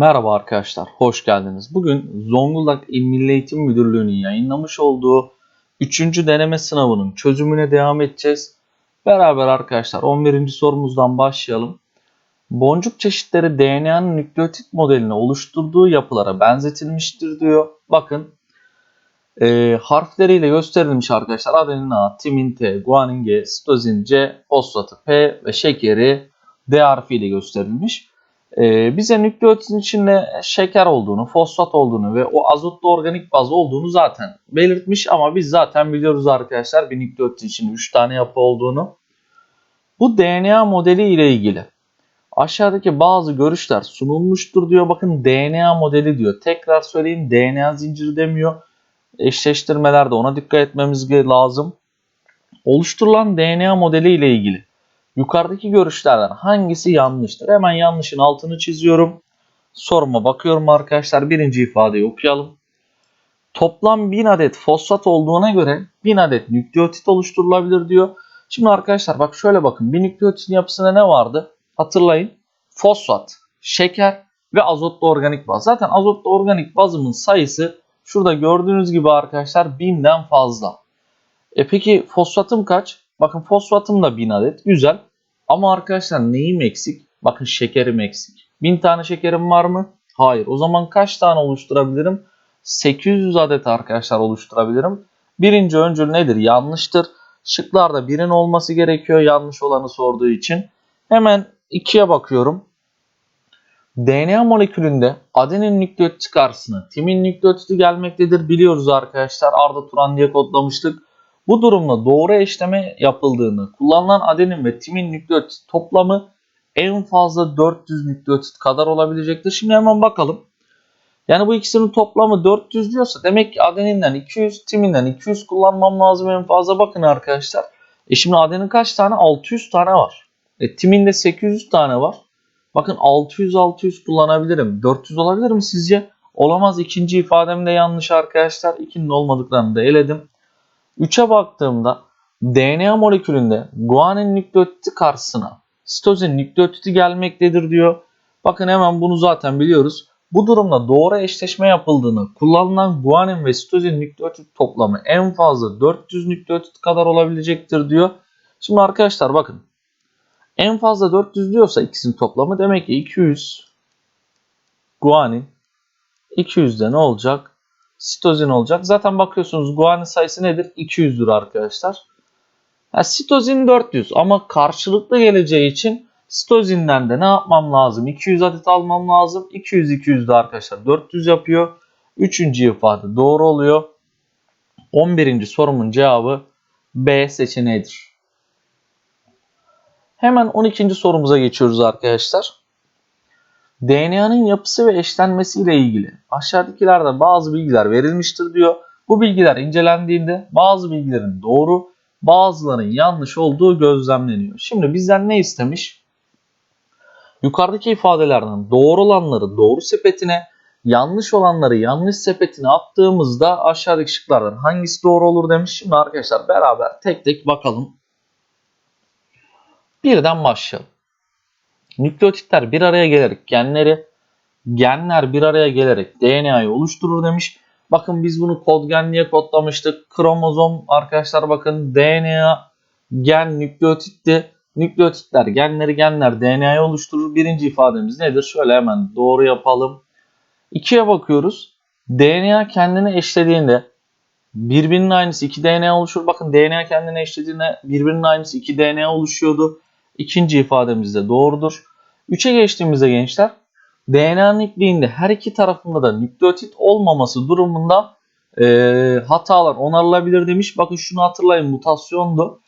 Merhaba arkadaşlar, hoş geldiniz. Bugün Zonguldak İl Milli Eğitim Müdürlüğü'nün yayınlamış olduğu 3. deneme sınavının çözümüne devam edeceğiz. Beraber arkadaşlar 11. sorumuzdan başlayalım. Boncuk çeşitleri DNA'nın nükleotit modelini oluşturduğu yapılara benzetilmiştir diyor. Bakın e, harfleriyle gösterilmiş arkadaşlar. Adenin A, timin T, guanin G, sitozin C, fosfatı P ve şekeri D harfiyle gösterilmiş. Ee, bize nükleotitin içinde şeker olduğunu, fosfat olduğunu ve o azotlu organik baz olduğunu zaten belirtmiş ama biz zaten biliyoruz arkadaşlar bir nükleotit içinde 3 tane yapı olduğunu. Bu DNA modeli ile ilgili aşağıdaki bazı görüşler sunulmuştur diyor. Bakın DNA modeli diyor. Tekrar söyleyeyim DNA zinciri demiyor. Eşleştirmelerde ona dikkat etmemiz lazım. Oluşturulan DNA modeli ile ilgili Yukarıdaki görüşlerden hangisi yanlıştır? Hemen yanlışın altını çiziyorum. Soruma bakıyorum arkadaşlar. Birinci ifadeyi okuyalım. Toplam 1000 adet fosfat olduğuna göre 1000 adet nükleotit oluşturulabilir diyor. Şimdi arkadaşlar bak şöyle bakın. Bir nükleotitin yapısında ne vardı? Hatırlayın. Fosfat, şeker ve azotlu organik baz. Zaten azotlu organik bazımın sayısı şurada gördüğünüz gibi arkadaşlar 1000'den fazla. E peki fosfatım kaç? Bakın fosfatım da 1000 adet. Güzel. Ama arkadaşlar neyim eksik? Bakın şekerim eksik. 1000 tane şekerim var mı? Hayır. O zaman kaç tane oluşturabilirim? 800 adet arkadaşlar oluşturabilirim. Birinci öncül nedir? Yanlıştır. Şıklarda 1'in olması gerekiyor yanlış olanı sorduğu için. Hemen 2'ye bakıyorum. DNA molekülünde adenin nükleotidi karşısına timin nükleotidi gelmektedir. Biliyoruz arkadaşlar. Arda Turan diye kodlamıştık. Bu durumda doğru eşleme yapıldığını, kullanılan adenin ve timin nükleotit toplamı en fazla 400 nükleotit kadar olabilecektir. Şimdi hemen bakalım. Yani bu ikisinin toplamı 400 diyorsa demek ki adeninden 200, timinden 200 kullanmam lazım en fazla. Bakın arkadaşlar. E şimdi adenin kaç tane? 600 tane var. E timinde 800 tane var. Bakın 600-600 kullanabilirim. 400 olabilir mi sizce? Olamaz. İkinci ifadem de yanlış arkadaşlar. İkinin olmadıklarını da eledim. 3'e baktığımda DNA molekülünde guanin nükleotidi karşısına sitozin nükleotidi gelmektedir diyor. Bakın hemen bunu zaten biliyoruz. Bu durumda doğru eşleşme yapıldığını, kullanılan guanin ve sitozin nükleotit toplamı en fazla 400 nükleotit kadar olabilecektir diyor. Şimdi arkadaşlar bakın. En fazla 400 diyorsa ikisinin toplamı demek ki 200 guanin 200 de ne olacak? Sitozin olacak. Zaten bakıyorsunuz guanin sayısı nedir? 200'dür arkadaşlar. Yani sitozin 400 ama karşılıklı geleceği için sitozinden de ne yapmam lazım? 200 adet almam lazım. 200 200 de arkadaşlar 400 yapıyor. Üçüncü ifade doğru oluyor. 11. sorumun cevabı B seçeneğidir. Hemen 12. sorumuza geçiyoruz arkadaşlar. DNA'nın yapısı ve eşlenmesi ile ilgili aşağıdakilerden bazı bilgiler verilmiştir diyor. Bu bilgiler incelendiğinde bazı bilgilerin doğru, bazılarının yanlış olduğu gözlemleniyor. Şimdi bizden ne istemiş? Yukarıdaki ifadelerden doğru olanları doğru sepetine, yanlış olanları yanlış sepetine attığımızda aşağıdaki şıklardan hangisi doğru olur demiş. Şimdi arkadaşlar beraber tek tek bakalım. Birden başlayalım. Nükleotitler bir araya gelerek genleri, genler bir araya gelerek DNA'yı oluşturur demiş. Bakın biz bunu kod gen diye kodlamıştık. Kromozom arkadaşlar bakın DNA gen nükleotitti. Nükleotitler genleri genler DNA'yı oluşturur. Birinci ifademiz nedir? Şöyle hemen doğru yapalım. İkiye bakıyoruz. DNA kendini eşlediğinde birbirinin aynısı 2 DNA oluşur. Bakın DNA kendini eşlediğinde birbirinin aynısı 2 DNA oluşuyordu. İkinci ifademiz de doğrudur. 3'e geçtiğimizde gençler DNA'nın ipliğinde her iki tarafında da nükleotit olmaması durumunda e, hatalar onarılabilir demiş. Bakın şunu hatırlayın mutasyondu.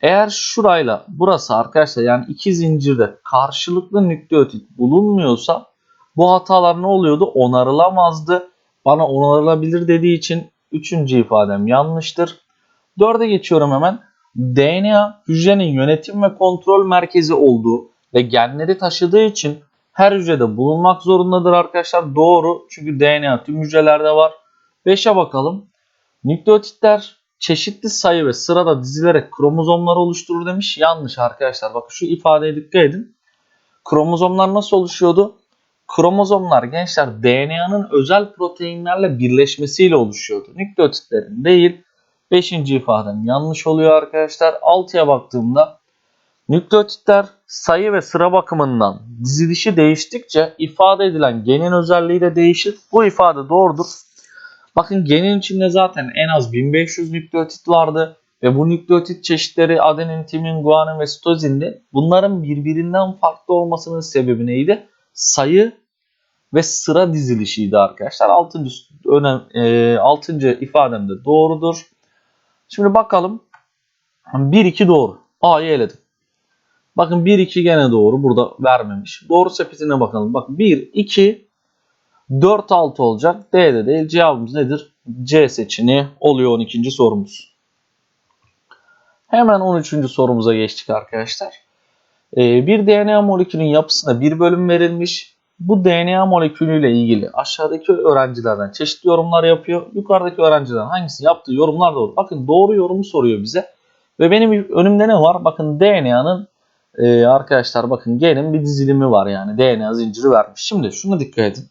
Eğer şurayla burası arkadaşlar yani iki zincirde karşılıklı nükleotit bulunmuyorsa bu hatalar ne oluyordu? Onarılamazdı. Bana onarılabilir dediği için üçüncü ifadem yanlıştır. Dörde geçiyorum hemen. DNA hücrenin yönetim ve kontrol merkezi olduğu ve genleri taşıdığı için her hücrede bulunmak zorundadır arkadaşlar. Doğru çünkü DNA tüm hücrelerde var. 5'e bakalım. Nükleotitler çeşitli sayı ve sırada dizilerek kromozomları oluşturur demiş. Yanlış arkadaşlar. Bakın şu ifadeye dikkat edin. Kromozomlar nasıl oluşuyordu? Kromozomlar gençler DNA'nın özel proteinlerle birleşmesiyle oluşuyordu. Nükleotitlerin değil. Beşinci ifadem yanlış oluyor arkadaşlar. 6'ya baktığımda nükleotitler sayı ve sıra bakımından dizilişi değiştikçe ifade edilen genin özelliği de değişir. Bu ifade doğrudur. Bakın genin içinde zaten en az 1500 nükleotit vardı ve bu nükleotit çeşitleri adenin, timin, guanin ve sitozindi. Bunların birbirinden farklı olmasının sebebi neydi? Sayı ve sıra dizilişiydi arkadaşlar. 6. önem e, 6. ifadem de doğrudur. Şimdi bakalım. 1 2 doğru. A'yı eledim. Bakın 1 2 gene doğru. Burada vermemiş. Doğru sepetine bakalım. Bak 1 2 4 6 olacak. D'de değil. Cevabımız nedir? C seçeneği oluyor 12. sorumuz. Hemen 13. sorumuza geçtik arkadaşlar. Ee, bir DNA molekülün yapısına bir bölüm verilmiş. Bu DNA molekülüyle ilgili aşağıdaki öğrencilerden çeşitli yorumlar yapıyor. Yukarıdaki öğrencilerden hangisi yaptığı yorumlar doğru. Bakın doğru yorumu soruyor bize. Ve benim önümde ne var? Bakın DNA'nın e, arkadaşlar bakın genin bir dizilimi var yani DNA zinciri vermiş. Şimdi şuna dikkat edin.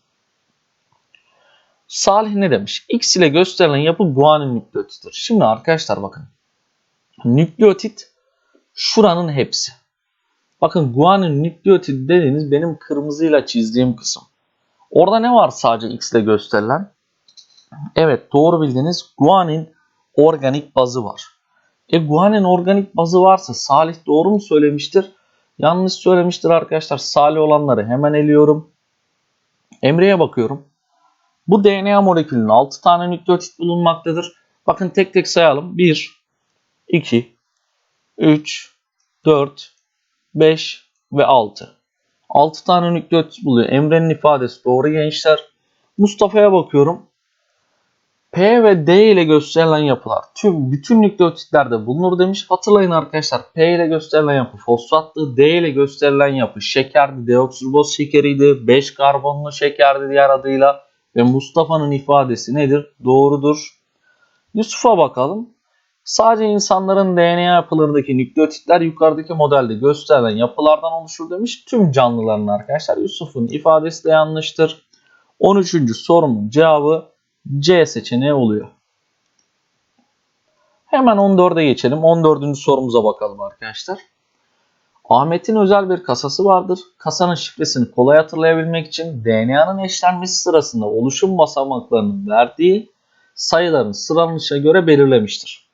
Salih ne demiş? X ile gösterilen yapı guanin nükleotidir. Şimdi arkadaşlar bakın. Nükleotit şuranın hepsi. Bakın guanin nükleotit dediğiniz benim kırmızıyla çizdiğim kısım. Orada ne var sadece X ile gösterilen? Evet doğru bildiniz. Guanin organik bazı var. E guanin organik bazı varsa Salih doğru mu söylemiştir? Yanlış söylemiştir arkadaşlar. Salih olanları hemen eliyorum. Emre'ye bakıyorum. Bu DNA molekülünün 6 tane nükleotit bulunmaktadır. Bakın tek tek sayalım. 1, 2, 3, 4, 5 ve 6. 6 tane nükleotit buluyor. Emre'nin ifadesi doğru gençler. Mustafa'ya bakıyorum. P ve D ile gösterilen yapılar tüm bütün nükleotitlerde bulunur demiş. Hatırlayın arkadaşlar P ile gösterilen yapı fosfattı, D ile gösterilen yapı şekerdi, deoksiriboz şekeriydi, 5 karbonlu şekerdi diğer adıyla ve Mustafa'nın ifadesi nedir? Doğrudur. Yusuf'a bakalım. Sadece insanların DNA yapılarındaki nükleotitler yukarıdaki modelde gösterilen yapılardan oluşur demiş. Tüm canlıların arkadaşlar Yusuf'un ifadesi de yanlıştır. 13. sorumun cevabı C seçeneği oluyor. Hemen 14'e geçelim. 14. sorumuza bakalım arkadaşlar. Ahmet'in özel bir kasası vardır. Kasanın şifresini kolay hatırlayabilmek için DNA'nın eşlenmesi sırasında oluşum basamaklarının verdiği sayıların sıralanışa göre belirlemiştir.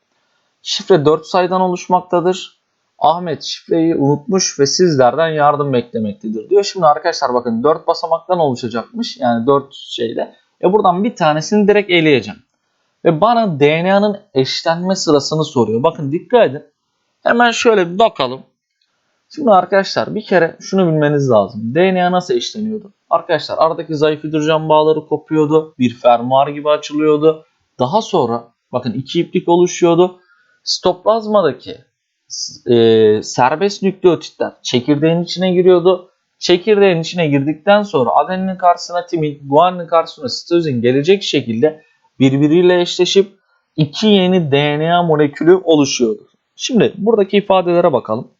Şifre 4 sayıdan oluşmaktadır. Ahmet şifreyi unutmuş ve sizlerden yardım beklemektedir diyor. Şimdi arkadaşlar bakın 4 basamaktan oluşacakmış. Yani 4 şeyle. E buradan bir tanesini direkt eleyeceğim. Ve bana DNA'nın eşlenme sırasını soruyor. Bakın dikkat edin. Hemen şöyle bir bakalım. Şimdi arkadaşlar bir kere şunu bilmeniz lazım. DNA nasıl eşleniyordu? Arkadaşlar aradaki zayıf hidrojen bağları kopuyordu. Bir fermuar gibi açılıyordu. Daha sonra bakın iki iplik oluşuyordu. Sitoplazmadaki e, serbest nükleotitler çekirdeğin içine giriyordu. Çekirdeğin içine girdikten sonra adeninin karşısına timin, guaninin karşısına sitozin gelecek şekilde birbiriyle eşleşip iki yeni DNA molekülü oluşuyordu. Şimdi buradaki ifadelere bakalım.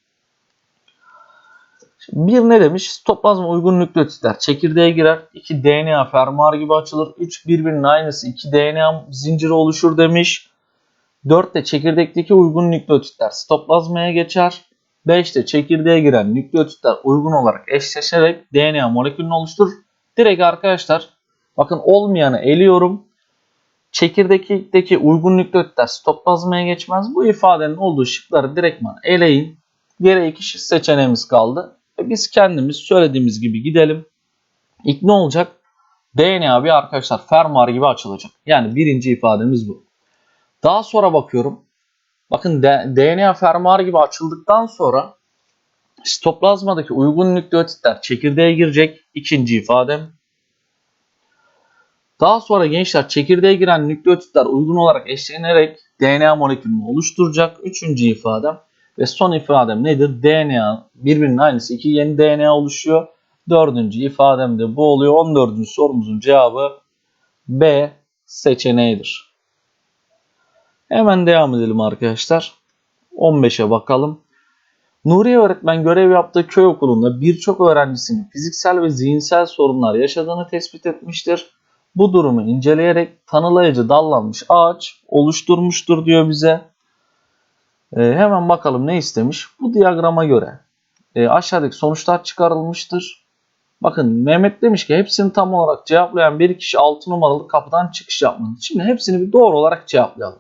Bir ne demiş? Sitoplazma uygun nükleotitler çekirdeğe girer. 2 DNA fermuar gibi açılır. 3 birbirinin aynısı 2 DNA zinciri oluşur demiş. 4 de çekirdekteki uygun nükleotitler sitoplazmaya geçer. 5 de çekirdeğe giren nükleotitler uygun olarak eşleşerek DNA molekülünü oluşturur. Direkt arkadaşlar bakın olmayanı eliyorum. Çekirdekteki uygun nükleotitler sitoplazmaya geçmez. Bu ifadenin olduğu şıkları direktman eleyin. Geriye iki seçeneğimiz kaldı. E biz kendimiz söylediğimiz gibi gidelim. İlk ne olacak? DNA bir arkadaşlar fermuar gibi açılacak. Yani birinci ifademiz bu. Daha sonra bakıyorum. Bakın DNA fermuar gibi açıldıktan sonra sitoplazmadaki uygun nükleotitler çekirdeğe girecek. İkinci ifadem. Daha sonra gençler çekirdeğe giren nükleotitler uygun olarak eşlenerek DNA molekülünü oluşturacak. Üçüncü ifadem. Ve son ifadem nedir? DNA birbirinin aynısı. iki yeni DNA oluşuyor. Dördüncü ifadem de bu oluyor. 14. sorumuzun cevabı B seçeneğidir. Hemen devam edelim arkadaşlar. 15'e bakalım. Nuriye öğretmen görev yaptığı köy okulunda birçok öğrencisinin fiziksel ve zihinsel sorunlar yaşadığını tespit etmiştir. Bu durumu inceleyerek tanılayıcı dallanmış ağaç oluşturmuştur diyor bize. Ee, hemen bakalım ne istemiş. Bu diyagrama göre e, aşağıdaki sonuçlar çıkarılmıştır. Bakın Mehmet demiş ki hepsini tam olarak cevaplayan bir kişi 6 numaralı kapıdan çıkış yapmalı. Şimdi hepsini bir doğru olarak cevaplayalım.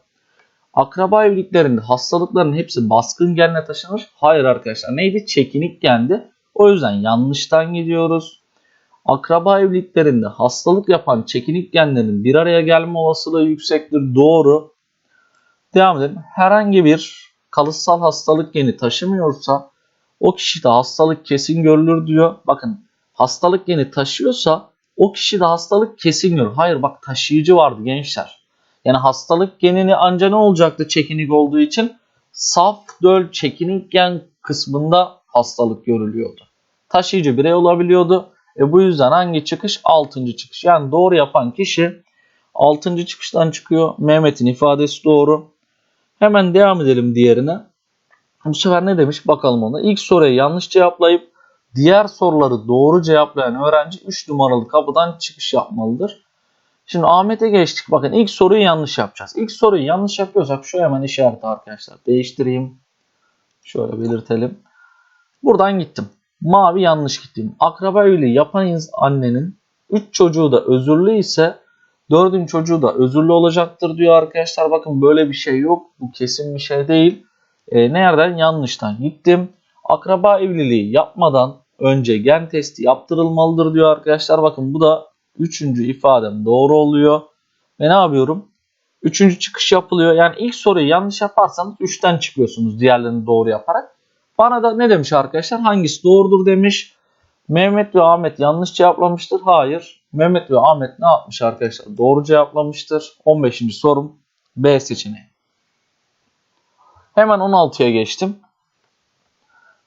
Akraba evliliklerinde hastalıkların hepsi baskın genle taşınır. Hayır arkadaşlar neydi? Çekinik gendi. O yüzden yanlıştan gidiyoruz. Akraba evliliklerinde hastalık yapan çekinik genlerin bir araya gelme olasılığı yüksektir. Doğru. Devam edelim. Herhangi bir kalıtsal hastalık geni taşımıyorsa o kişide hastalık kesin görülür diyor. Bakın hastalık geni taşıyorsa o kişide hastalık kesin görülür. Hayır bak taşıyıcı vardı gençler. Yani hastalık genini anca ne olacaktı çekinik olduğu için? Saf döl çekinik gen kısmında hastalık görülüyordu. Taşıyıcı birey olabiliyordu. E bu yüzden hangi çıkış? 6. çıkış. Yani doğru yapan kişi 6. çıkıştan çıkıyor. Mehmet'in ifadesi doğru. Hemen devam edelim diğerine. Bu sefer ne demiş bakalım ona. İlk soruyu yanlış cevaplayıp diğer soruları doğru cevaplayan öğrenci 3 numaralı kapıdan çıkış yapmalıdır. Şimdi Ahmet'e geçtik. Bakın ilk soruyu yanlış yapacağız. İlk soruyu yanlış yapıyorsak şu hemen işareti arkadaşlar. Değiştireyim. Şöyle belirtelim. Buradan gittim. Mavi yanlış gittim. Akraba evliliği yapan annenin 3 çocuğu da özürlü ise 4'ün çocuğu da özürlü olacaktır diyor arkadaşlar. Bakın böyle bir şey yok. Bu kesin bir şey değil. E, nereden? Yanlıştan gittim. Akraba evliliği yapmadan önce gen testi yaptırılmalıdır diyor arkadaşlar. Bakın bu da üçüncü ifadem doğru oluyor. Ve ne yapıyorum? Üçüncü çıkış yapılıyor. Yani ilk soruyu yanlış yaparsanız 3'ten çıkıyorsunuz diğerlerini doğru yaparak. Bana da ne demiş arkadaşlar? Hangisi doğrudur demiş. Mehmet ve Ahmet yanlış cevaplamıştır. Hayır. Mehmet ve Ahmet ne yapmış arkadaşlar? Doğru cevaplamıştır. 15. sorum B seçeneği. Hemen 16'ya geçtim.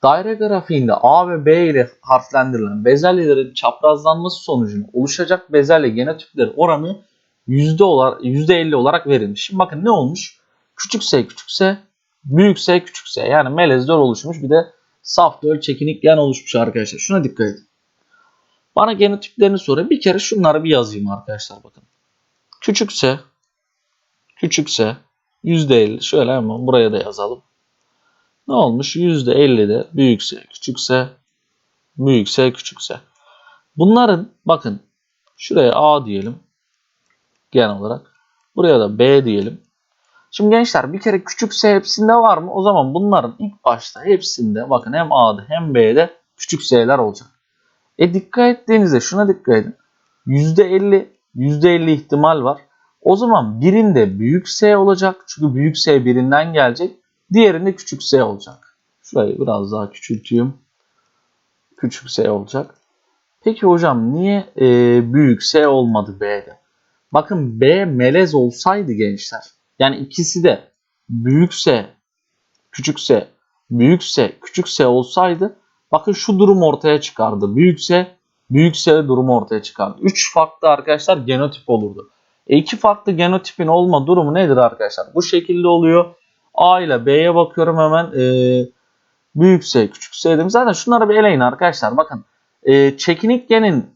Daire grafiğinde A ve B ile harflendirilen bezelyelerin çaprazlanması sonucunda oluşacak bezelye genotipleri oranı %, olarak, %50 olarak verilmiş. Şimdi bakın ne olmuş? Küçük s küçük s. Yani melezler oluşmuş bir de saf döl çekinik gen oluşmuş arkadaşlar. Şuna dikkat edin. Bana genotiplerini soruyor. Bir kere şunları bir yazayım arkadaşlar bakın. Küçük s, küçük s, %50. Şöyle hemen buraya da yazalım. Ne olmuş? %50'de büyükse, küçükse, büyükse, küçükse. Bunların bakın şuraya A diyelim genel olarak. Buraya da B diyelim. Şimdi gençler bir kere küçükse hepsinde var mı? O zaman bunların ilk başta hepsinde bakın hem A'da hem B'de küçük S'ler olacak. E dikkat ettiğinizde şuna dikkat edin. %50 %50 ihtimal var. O zaman birinde büyük S olacak. Çünkü büyük S birinden gelecek. Diğerinde küçük S olacak. Şurayı biraz daha küçülteyim. Küçük S olacak. Peki hocam niye e, büyük S olmadı B'de? Bakın B melez olsaydı gençler. Yani ikisi de büyükse, küçükse, büyükse, küçükse olsaydı bakın şu durum ortaya çıkardı. Büyükse, büyükse durumu ortaya çıkardı. 3 farklı arkadaşlar genotip olurdu. E iki farklı genotipin olma durumu nedir arkadaşlar? Bu şekilde oluyor. A ile B'ye bakıyorum hemen. E, büyükse, küçükse dedim. Zaten şunları bir eleyin arkadaşlar. Bakın e, çekinik genin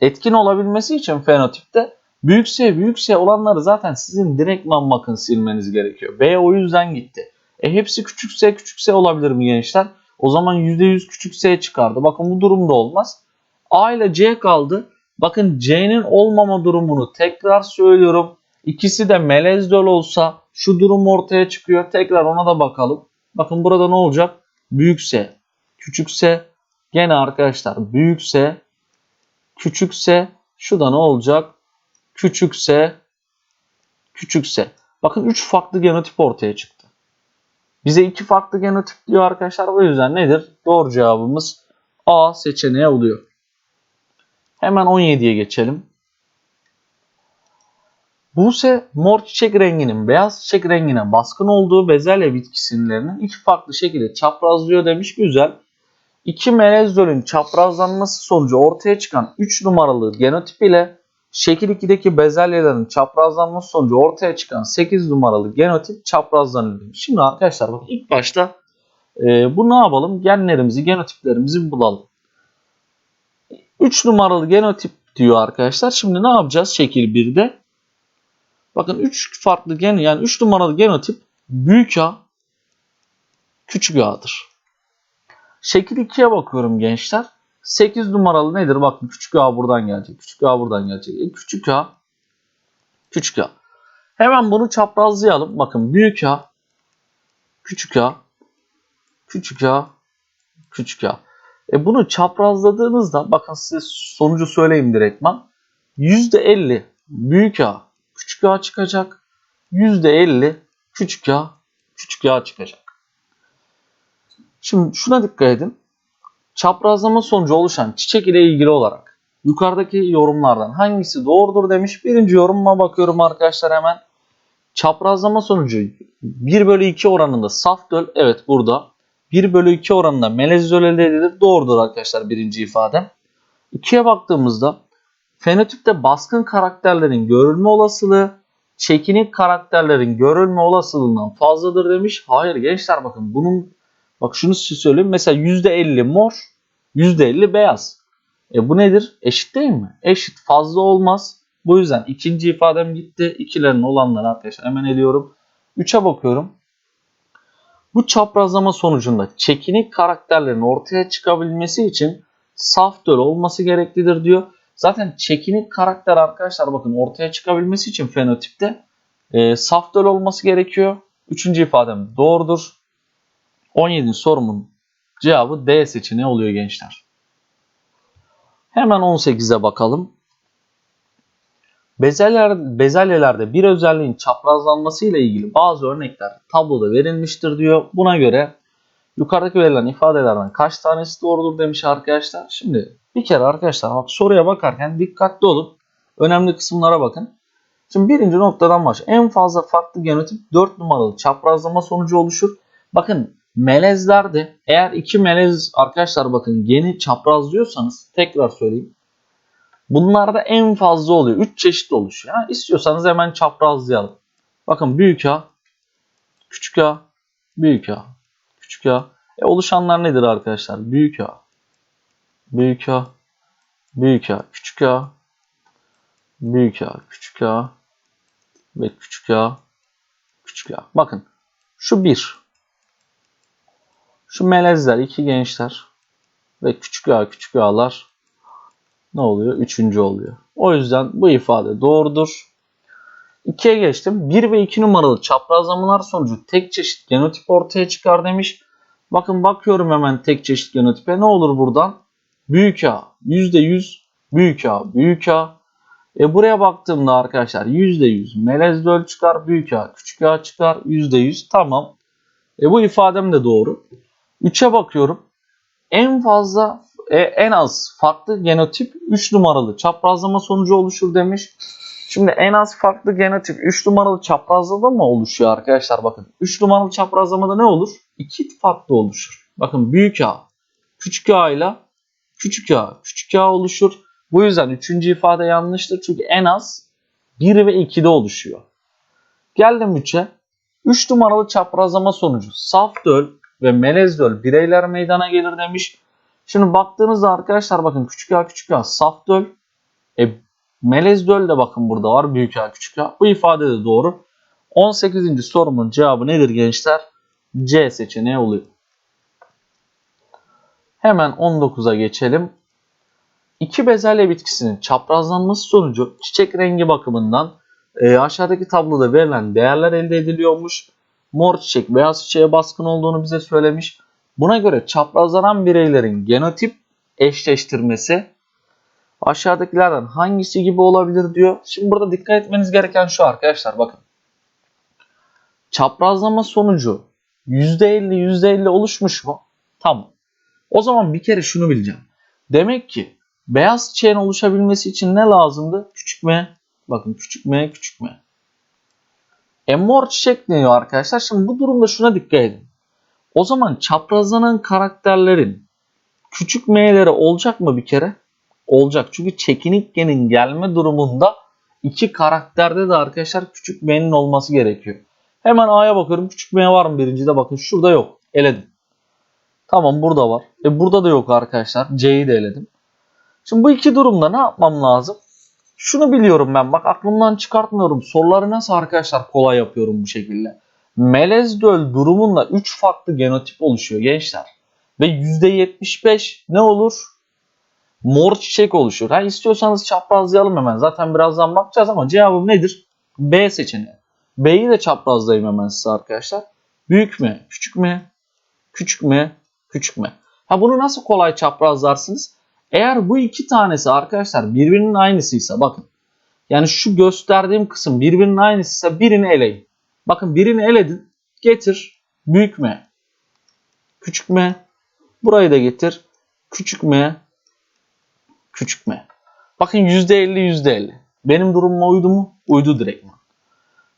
etkin olabilmesi için fenotipte büyükse büyükse olanları zaten sizin direktman bakın silmeniz gerekiyor. B o yüzden gitti. E hepsi küçükse küçükse olabilir mi gençler? O zaman %100 küçükse çıkardı. Bakın bu durumda olmaz. A ile C kaldı. Bakın C'nin olmama durumunu tekrar söylüyorum. İkisi de melez döl olsa şu durum ortaya çıkıyor. Tekrar ona da bakalım. Bakın burada ne olacak? Büyükse, küçükse, gene arkadaşlar büyükse, küçükse, şu da ne olacak? Küçükse, küçükse. Bakın 3 farklı genotip ortaya çıktı. Bize 2 farklı genotip diyor arkadaşlar. O yüzden nedir? Doğru cevabımız A seçeneği oluyor. Hemen 17'ye geçelim. Buse mor çiçek renginin beyaz çiçek rengine baskın olduğu bezelye bitkisinlerinin iki farklı şekilde çaprazlıyor demiş. Güzel. İki melezolün çaprazlanması sonucu ortaya çıkan 3 numaralı genotip ile şekil 2'deki bezelyelerin çaprazlanması sonucu ortaya çıkan 8 numaralı genotip çaprazlanıyor. Şimdi arkadaşlar bakın ilk başta Ee, bu ne yapalım? Genlerimizi, genotiplerimizi bulalım. 3 numaralı genotip diyor arkadaşlar. Şimdi ne yapacağız şekil 1'de? Bakın 3 farklı gen yani 3 numaralı genotip büyük A küçük A'dır. Şekil 2'ye bakıyorum gençler. 8 numaralı nedir? Bakın küçük A buradan gelecek. Küçük A buradan gelecek. E, küçük A küçük A. Hemen bunu çaprazlayalım. Bakın büyük A küçük A küçük A küçük A. E bunu çaprazladığınızda bakın size sonucu söyleyeyim direktman. %50 büyük A küçük A çıkacak. %50 küçük A küçük A çıkacak. Şimdi şuna dikkat edin. Çaprazlama sonucu oluşan çiçek ile ilgili olarak yukarıdaki yorumlardan hangisi doğrudur demiş. Birinci yorumuma bakıyorum arkadaşlar hemen. Çaprazlama sonucu 1 bölü 2 oranında saf döl. Evet burada. 1 bölü 2 oranında melez döl elde edilir. Doğrudur arkadaşlar birinci ifadem. 2'ye baktığımızda fenotipte baskın karakterlerin görülme olasılığı çekinik karakterlerin görülme olasılığından fazladır demiş. Hayır gençler bakın bunun bak şunu size söyleyeyim. Mesela %50 mor, %50 beyaz. E bu nedir? Eşit değil mi? Eşit fazla olmaz. Bu yüzden ikinci ifadem gitti. İkilerin olanları arkadaşlar hemen eliyorum. 3'e bakıyorum. Bu çaprazlama sonucunda çekinik karakterlerin ortaya çıkabilmesi için saf döl olması gereklidir diyor. Zaten çekinik karakter arkadaşlar bakın ortaya çıkabilmesi için fenotipte e, saf döl olması gerekiyor. Üçüncü ifadem doğrudur. 17. sorumun cevabı D seçeneği oluyor gençler. Hemen 18'e bakalım. Bezelyer, bezelyelerde bir özelliğin çaprazlanması ile ilgili bazı örnekler tabloda verilmiştir diyor. Buna göre yukarıdaki verilen ifadelerden kaç tanesi doğrudur demiş arkadaşlar. Şimdi bir kere arkadaşlar bak soruya bakarken dikkatli olun. Önemli kısımlara bakın. Şimdi birinci noktadan baş. En fazla farklı genotip 4 numaralı çaprazlama sonucu oluşur. Bakın melezlerde eğer iki melez arkadaşlar bakın geni çaprazlıyorsanız tekrar söyleyeyim. Bunlarda en fazla oluyor. 3 çeşit oluşuyor. Ha, istiyorsanız hemen çaprazlayalım. Bakın büyük A, küçük A, büyük A, küçük A. E, oluşanlar nedir arkadaşlar? Büyük A, büyük A, büyük A, küçük A, büyük A, küçük A ve küçük A, küçük A. Bakın şu 1. Şu melezler, iki gençler ve küçük A, küçük A'lar ne oluyor? Üçüncü oluyor. O yüzden bu ifade doğrudur. 2'ye geçtim. 1 ve 2 numaralı çaprazlamalar sonucu tek çeşit genotip ortaya çıkar demiş. Bakın bakıyorum hemen tek çeşit genotipe. Ne olur buradan? Büyük A. %100 büyük A. Büyük A. E buraya baktığımda arkadaşlar %100 melez döl çıkar. Büyük A. Küçük A çıkar. %100. Tamam. E bu ifadem de doğru. 3'e bakıyorum. En fazla e, en az farklı genotip 3 numaralı çaprazlama sonucu oluşur demiş. Şimdi en az farklı genotip 3 numaralı çaprazlama mı oluşuyor arkadaşlar bakın. 3 numaralı çaprazlamada ne olur? 2 farklı oluşur. Bakın büyük A, küçük A ile küçük A, küçük A oluşur. Bu yüzden 3. ifade yanlıştır. Çünkü en az 1 ve 2'de oluşuyor. Geldim 3'e. 3 numaralı çaprazlama sonucu saf döl ve melez döl bireyler meydana gelir demiş. Şimdi baktığınızda arkadaşlar bakın küçük a küçük a saf döl. E, melez döl de bakın burada var büyük a küçük a. Bu ifade de doğru. 18. sorumun cevabı nedir gençler? C seçeneği oluyor. Hemen 19'a geçelim. İki bezelye bitkisinin çaprazlanması sonucu çiçek rengi bakımından e, aşağıdaki tabloda verilen değerler elde ediliyormuş. Mor çiçek beyaz çiçeğe baskın olduğunu bize söylemiş. Buna göre çaprazlanan bireylerin genotip eşleştirmesi aşağıdakilerden hangisi gibi olabilir diyor. Şimdi burada dikkat etmeniz gereken şu arkadaşlar bakın. Çaprazlama sonucu %50 %50 oluşmuş mu? Tamam. O zaman bir kere şunu bileceğim. Demek ki beyaz çiçeğin oluşabilmesi için ne lazımdı? Küçük m. Bakın küçük m küçük m. E mor çiçek deniyor arkadaşlar. Şimdi bu durumda şuna dikkat edin. O zaman çaprazlanan karakterlerin küçük m'leri olacak mı bir kere? Olacak. Çünkü çekinik genin gelme durumunda iki karakterde de arkadaşlar küçük m'nin olması gerekiyor. Hemen A'ya bakıyorum. Küçük m var mı birincide? Bakın şurada yok. Eledim. Tamam burada var. E burada da yok arkadaşlar. C'yi de eledim. Şimdi bu iki durumda ne yapmam lazım? Şunu biliyorum ben bak aklımdan çıkartmıyorum. Soruları nasıl arkadaşlar kolay yapıyorum bu şekilde. Melez göl durumunda 3 farklı genotip oluşuyor gençler. Ve %75 ne olur? Mor çiçek oluşur. Ha istiyorsanız çaprazlayalım hemen. Zaten birazdan bakacağız ama cevabım nedir? B seçeneği. B'yi de çaprazlayayım hemen size arkadaşlar. Büyük mü? Küçük mü? Küçük mü? Küçük mü? Ha bunu nasıl kolay çaprazlarsınız? Eğer bu iki tanesi arkadaşlar birbirinin aynısıysa bakın. Yani şu gösterdiğim kısım birbirinin aynısıysa birini eleyin. Bakın birini eledin. Getir. Büyük mü? Küçük mü? Burayı da getir. Küçük mü? Küçük mü? Bakın %50 %50. Benim durumuma uydu mu? Uydu direktman.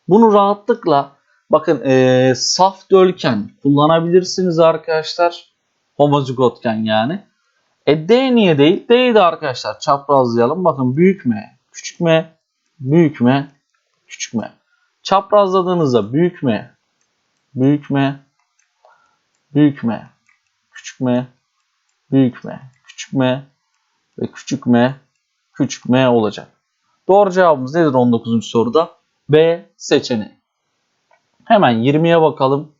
Bunu rahatlıkla bakın eee saf dölken kullanabilirsiniz arkadaşlar. Homozigotken yani. E D niye değil? D'yi de arkadaşlar çaprazlayalım. Bakın büyük mü? Küçük mü? Büyük mü? Küçük mü? Çaprazladığınızda büyük mü? Büyük mü? Büyük mü? Küçük mü? Büyük mü? Küçük mü? Ve küçük mü? Küçük mü olacak. Doğru cevabımız nedir 19. soruda? B seçeneği. Hemen 20'ye bakalım.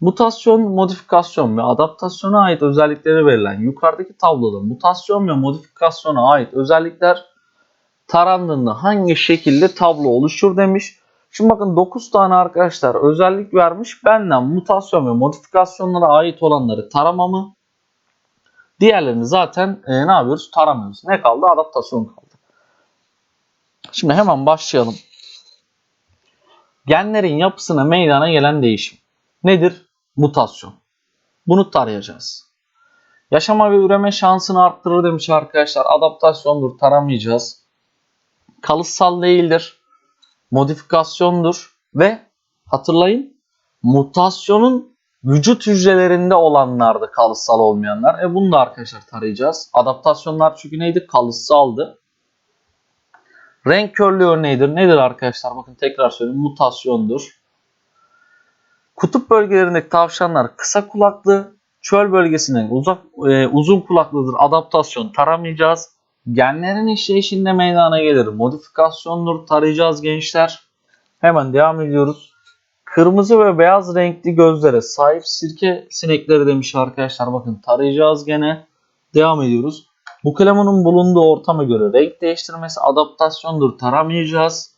Mutasyon, modifikasyon ve adaptasyona ait özellikleri verilen yukarıdaki tabloda mutasyon ve modifikasyona ait özellikler tarandığında hangi şekilde tablo oluşur demiş. Şimdi bakın 9 tane arkadaşlar özellik vermiş. Benden mutasyon ve modifikasyonlara ait olanları taramamı. Diğerlerini zaten e, ne yapıyoruz? Taramıyoruz. Ne kaldı? Adaptasyon kaldı. Şimdi hemen başlayalım. Genlerin yapısına meydana gelen değişim. Nedir? Mutasyon. Bunu tarayacağız. Yaşama ve üreme şansını arttırır demiş arkadaşlar. Adaptasyondur, taramayacağız. Kalıtsal değildir. Modifikasyondur ve hatırlayın mutasyonun vücut hücrelerinde olanlardı kalıtsal olmayanlar. E bunu da arkadaşlar tarayacağız. Adaptasyonlar çünkü neydi? Kalıtsaldı. Renk körlüğü örneğidir. Nedir arkadaşlar? Bakın tekrar söyleyeyim. Mutasyondur. Kutup bölgelerindeki tavşanlar kısa kulaklı, çöl bölgesinde uzak e, uzun kulaklıdır. Adaptasyon taramayacağız. Genlerin işleyişinde meydana gelir. Modifikasyondur tarayacağız gençler. Hemen devam ediyoruz. Kırmızı ve beyaz renkli gözlere sahip sirke sinekleri demiş arkadaşlar. Bakın tarayacağız gene. Devam ediyoruz. Bu kalemunun bulunduğu ortama göre renk değiştirmesi adaptasyondur taramayacağız.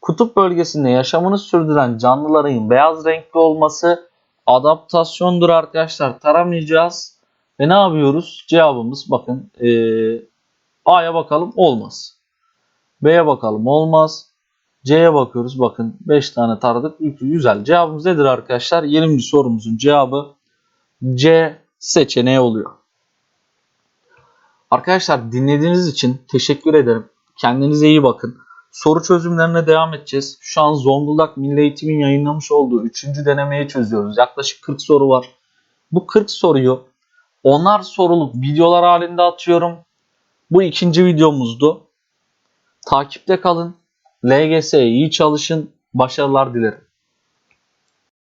Kutup bölgesinde yaşamını sürdüren canlıların beyaz renkli olması adaptasyondur arkadaşlar taramayacağız. Ve ne yapıyoruz? Cevabımız bakın ee, A'ya bakalım olmaz. B'ye bakalım olmaz. C'ye bakıyoruz bakın 5 tane taradık. Güzel. Cevabımız nedir arkadaşlar? 20. sorumuzun cevabı C seçeneği oluyor. Arkadaşlar dinlediğiniz için teşekkür ederim. Kendinize iyi bakın. Soru çözümlerine devam edeceğiz. Şu an Zonguldak Milli Eğitim'in yayınlamış olduğu 3. denemeyi çözüyoruz. Yaklaşık 40 soru var. Bu 40 soruyu onar soruluk videolar halinde atıyorum. Bu ikinci videomuzdu. Takipte kalın. LGS'ye iyi çalışın. Başarılar dilerim.